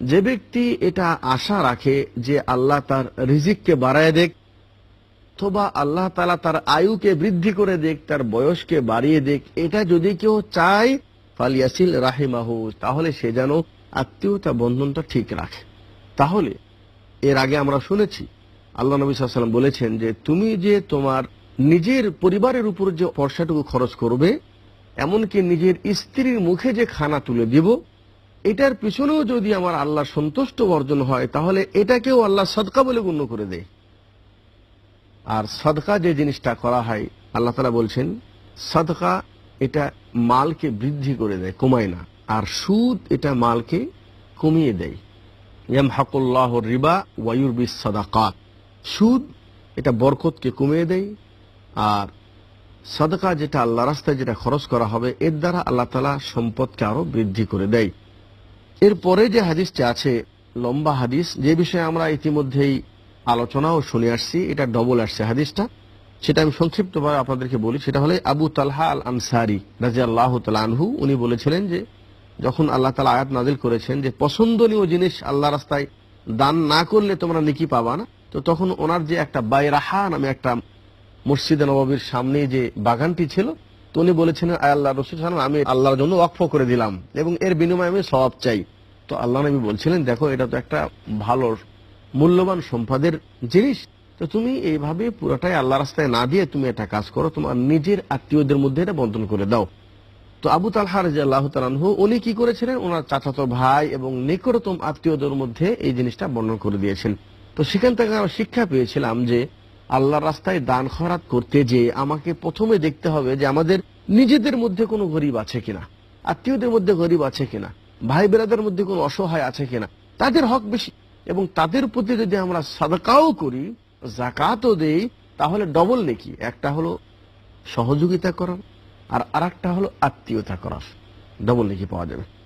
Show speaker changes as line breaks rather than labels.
যে ব্যক্তি এটা আশা রাখে যে আল্লাহ তার রিজিককে বাড়ায় দেখ, অথবা আল্লাহ তালা তার আয়ুকে বৃদ্ধি করে দেখ, তার বয়সকে বাড়িয়ে দেখ, এটা যদি কেউ চায়, ফালিয়াসিল রাহিমাহু, তাহলে সে যেন আত্মীয়তা বন্ধনটা ঠিক রাখে। তাহলে এর আগে আমরা শুনেছি, আল্লাহ নবী সাল্লাম বলেছেন যে তুমি যে তোমার নিজের পরিবারের উপর যে পয়সাটুকু খরচ করবে, এমনকি নিজের স্ত্রীর মুখে যে খানা তুলে দিব এটার পিছনেও যদি আমার আল্লাহ সন্তুষ্ট অর্জন হয়, তাহলে এটাকেও আল্লাহ সদকা বলে গণ্য করে দেয়। আর সদকা যে জিনিসটা করা হয়, আল্লাহ তালা বলছেন, সদকা এটা মালকে বৃদ্ধি করে দেয়, কমায় না। আর সুদ এটা মালকে কমিয়ে দেয়। ইয়াম হাকুল্লাহ রিবা ওয়ায়ুরবিস সদাকাত। সুদ এটা বরকতকে কমিয়ে দেয়, আর সদকা যেটা আল্লাহ রাস্তায় যেটা খরচ করা হবে, এর দ্বারা আল্লাহ তালা সম্পদকে আরও বৃদ্ধি করে দেয়। এরপরে যে হাদিসটি আছে, লম্বা হাদিস, যে বিষয়ে আমরা ইতিমধ্যেই আলোচনাও শুনে আসছি, এটা ডবল আসছে হাদিসটা। সেটা আমি সংক্ষিপ্তভাবে আপনাদেরকে বলি, সেটা হলে আবু তালহা আল আনসারি রাজি আল্লাহ আনহু, উনি বলেছিলেন যে, যখন আল্লাহ তালা আয়াত নাজিল করেছেন যে, পছন্দনীয় জিনিস আল্লাহ রাস্তায় দান না করলে তোমরা নিকি পাবা না, তো তখন ওনার যে একটা বাইরাহা নামে একটা মসজিদে নবাবির সামনে যে বাগানটি ছিল উনি বলেছেন "আয় আল্লাহ রসুল সালাম আমি আল্লাহর জন্য ওয়াকফ করে দিলাম এবং এর বিনিময়ে আমি সওয়াব চাই। তো আল্লাহ নবী বলছিলেন, দেখো, এটা তো একটা ভালো, মূল্যবান, সম্পদের জিনিস। তো তুমি এইভাবে পুরোটাই আল্লাহ রাস্তায় না দিয়ে তুমি এটা কাজ করো, তোমার নিজের আত্মীয়দের মধ্যে এটা বন্টন করে দাও। তো আবু তালহা রাজি আল্লাহ তালানহু উনি কি করেছিলেন? ওনার চাচাতো ভাই এবং নিকটতম আত্মীয়দের মধ্যে এই জিনিসটা বর্ণন করে দিয়েছেন। তো সেখান থেকে আমরা শিক্ষা পেয়েছিলাম যে আল্লাহর রাস্তায় দান খরাত করতে যে আমাকে প্রথমে দেখতে হবে যে আমাদের নিজেদের মধ্যে কোনো গরিব আছে কিনা, আত্মীয়দের মধ্যে গরিব আছে কিনা ভাই বেরাদের মধ্যে কোনো অসহায় আছে কিনা, তাদের হক বেশি। এবং তাদের প্রতি যদি আমরা সাদকাও করি, জাকাতও দেই, তাহলে ডবল নেকি? একটা হলো সহযোগিতা করার আর আরেকটা হলো আত্মীয়তা করার। ডবল নেকি পাওয়া যাবে।